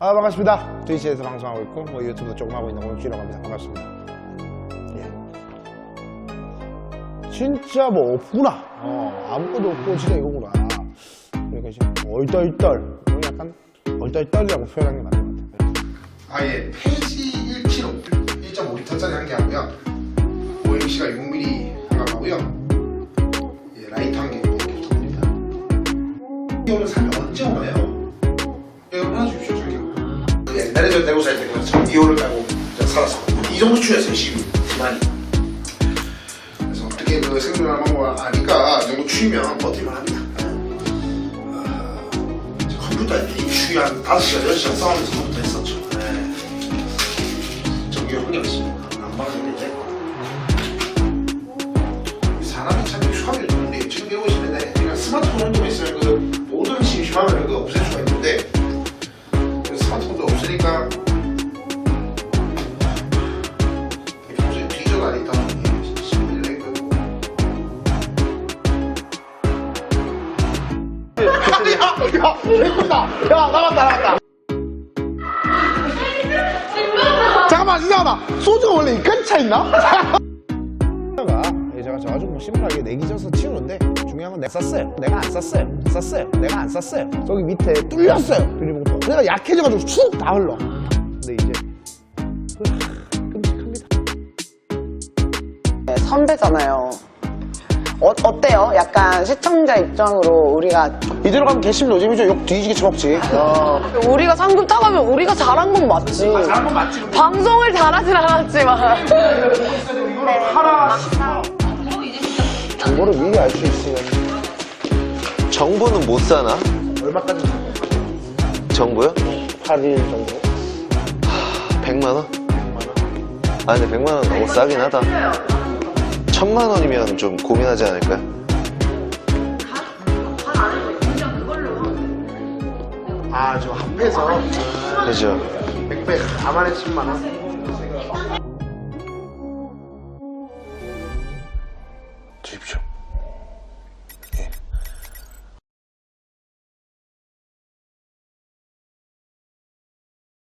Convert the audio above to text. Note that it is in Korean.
아 반갑습니다. 트위치에서 방송하고 있고 뭐 유튜브도 조금 하고 있는 오육주라고 합니다. 반갑습니다. 예. 진짜 뭐 없구나. 어, 아무것도 없고 진짜 이거구나. 그러니까 지금 얼떨떨. 이거 약간 얼떨떨이라고 표현한 게 맞는 것 같아요. 아예 페이지 1kg 1.5리터짜리 한 개 하고요 OMC가 6mm 하나 가고요 예, 라이터 한개 이렇게 붙어갑니다 이거는 사면 언제 오나요? 2호를 깔고 살았습니다. 이 정도 추였어요, 12. 많이. 그래서 어떻게 그 생존하는 방법을 아니까 이 정도 추이면 버틸만 합니다. 어, 컴퓨터에 게임 추이 한 5시간, 6시간 싸우면서 컴퓨터 했었죠. 네. 전기 환경이 있습니다. 안 봤는데. 야, 됐다. 야, 나왔다, 나왔다. 잠깐만, 이상하다. 소주가 원래 이까지 차 있나? 가 제가 저가지고 뭐 심플하게 내기 져서 치우는데 중요한 건 내가 쐈어요. 내가 안 쐈어요. 안 쐈어요. 내가 안 쐈어요. 저기 밑에 뚫렸어요. 비닐봉투. 그래가 약해져가지고 쑥 다 흘러. 근데 이제 끔찍합니다. 네, 선배잖아요. 어, 어때요? 약간 시청자 입장으로 우리가 이대로 가면 개심 노잼이죠. 욕 뒤지게 처먹지. 우리가 상금 타가면 우리가 잘한 건 맞지. 잘한 건 맞지 방송을 잘하진 않았지만 정보를 미리 알 수 있으면 정보는 못 사나? 얼마까지 정보요? 8일 정도? 100만 원? 아 근데 100만 원 너무 싸긴 하다. 천만 원이면 좀 고민하지 않을까요? 아, 저 합해서 그죠? 100배, 가만히 10만 원. 주십시오.